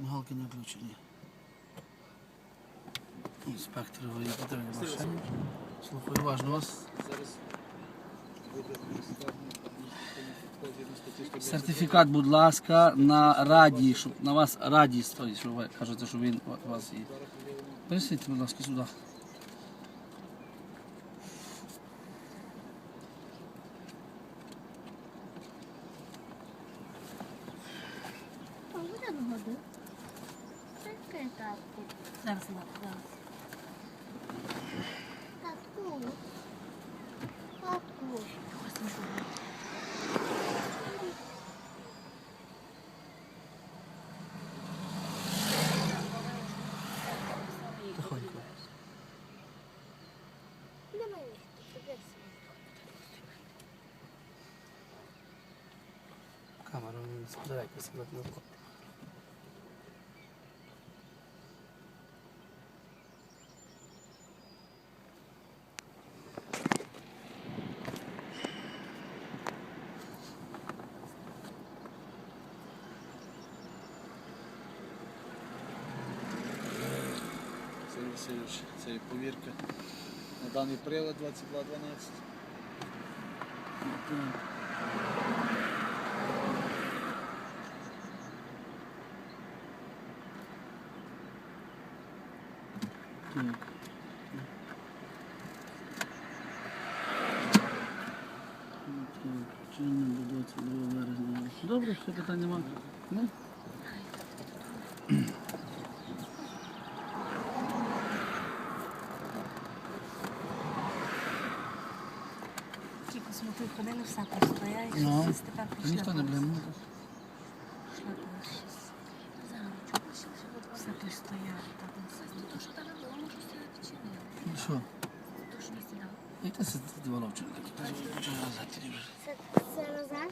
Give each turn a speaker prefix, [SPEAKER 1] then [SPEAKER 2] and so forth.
[SPEAKER 1] Мигалки не включені. Інспектор виїхати в машині. Слухаю уважно вас.
[SPEAKER 2] Зараз буде складно відповідно статті 192.
[SPEAKER 1] Сертифікат, будь ласка, на раді, щоб на вас раді стоїть, що ви кажете, що він у вас є.
[SPEAKER 2] Зараз
[SPEAKER 1] Принесіть, будь ласка, сюди.
[SPEAKER 3] Чекай, татку.
[SPEAKER 4] Зараз, зараз.
[SPEAKER 3] Татку. Татку.
[SPEAKER 1] Тихонько.
[SPEAKER 3] Давай, подивися.
[SPEAKER 1] Камеру не сподівайся, сказати не
[SPEAKER 2] Васильович, це є повірка на даний прилад 2212.
[SPEAKER 1] Так. Так, чинно до 22 березня. Добре, все питань нема. Ну,
[SPEAKER 4] Ті посмотри, ходили, все простояли,
[SPEAKER 1] Ну,
[SPEAKER 4] щось тепер пішли.
[SPEAKER 1] ніхто не блин.
[SPEAKER 4] Все простояли. так, ну,
[SPEAKER 3] То, що там було, може, все відчинили.
[SPEAKER 1] Ну Що?
[SPEAKER 3] То, що не сідав.
[SPEAKER 1] Яка це головчинка?
[SPEAKER 3] Це, це роза?